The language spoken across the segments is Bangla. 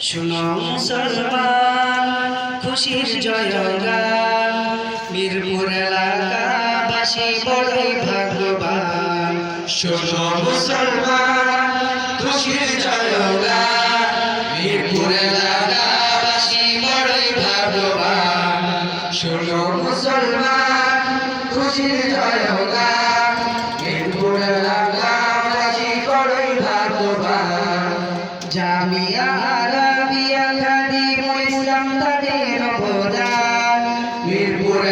শুনো মুসলমান খুশির জয়গান। মিরপুর এলাকাবাসী বড়ই ভাগ্যবান। শোনো মুসলমান খুশির জয়গান। মিরপুর এলাকাবাসী বড়ই ভাগ্যবান। শোনো মুসলমান খুশির জয়গান। মিরপুর এলাকাবাসী ইসলাম তাদের অবদান মিরপুর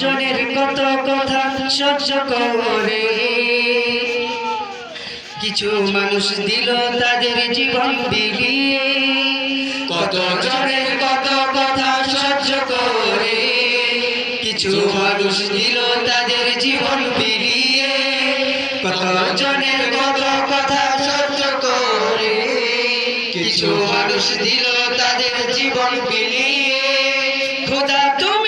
জনের কত কথা সহ্য করে। কিছু মানুষ দিল তাদের জীবন বিলিয়ে কত জনের কত কথা সহ্য করে। কিছু মানুষ দিল তাদের জীবন বিলিয়ে কত জনের কত কথা সহ্য করে। কিছু মানুষ দিল তাদের জীবন বিলিয়ে খোদা, তুমি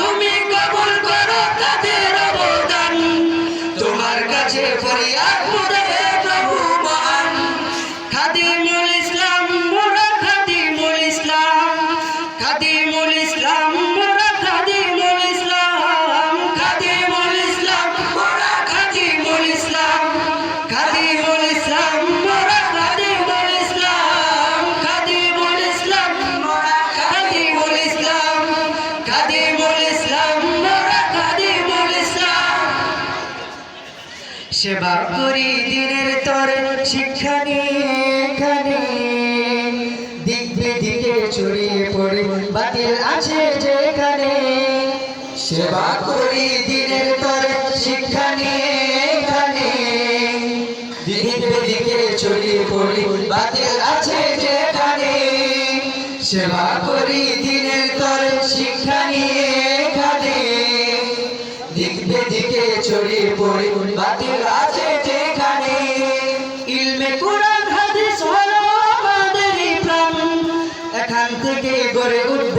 সেবা করি দিনের তরে শিক্ষা নিয়ে এখানে। দিক দিকে ছড়িয়ে পড়ে বাতিল আছে যেখানে। সেবা করি দিনের তরে শিক্ষা নিয়ে এখানে। দিক দিকে ছড়িয়ে পড়ে বাতিল আছে যেখানে। সেবা করি দিনের de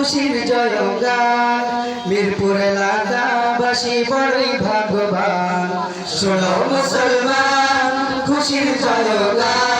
খুশির জয়গান মিরপুর এলাকাবাসী বড়ই ভাগ্যবান। শোনো মুসলমান খুশির জয়গান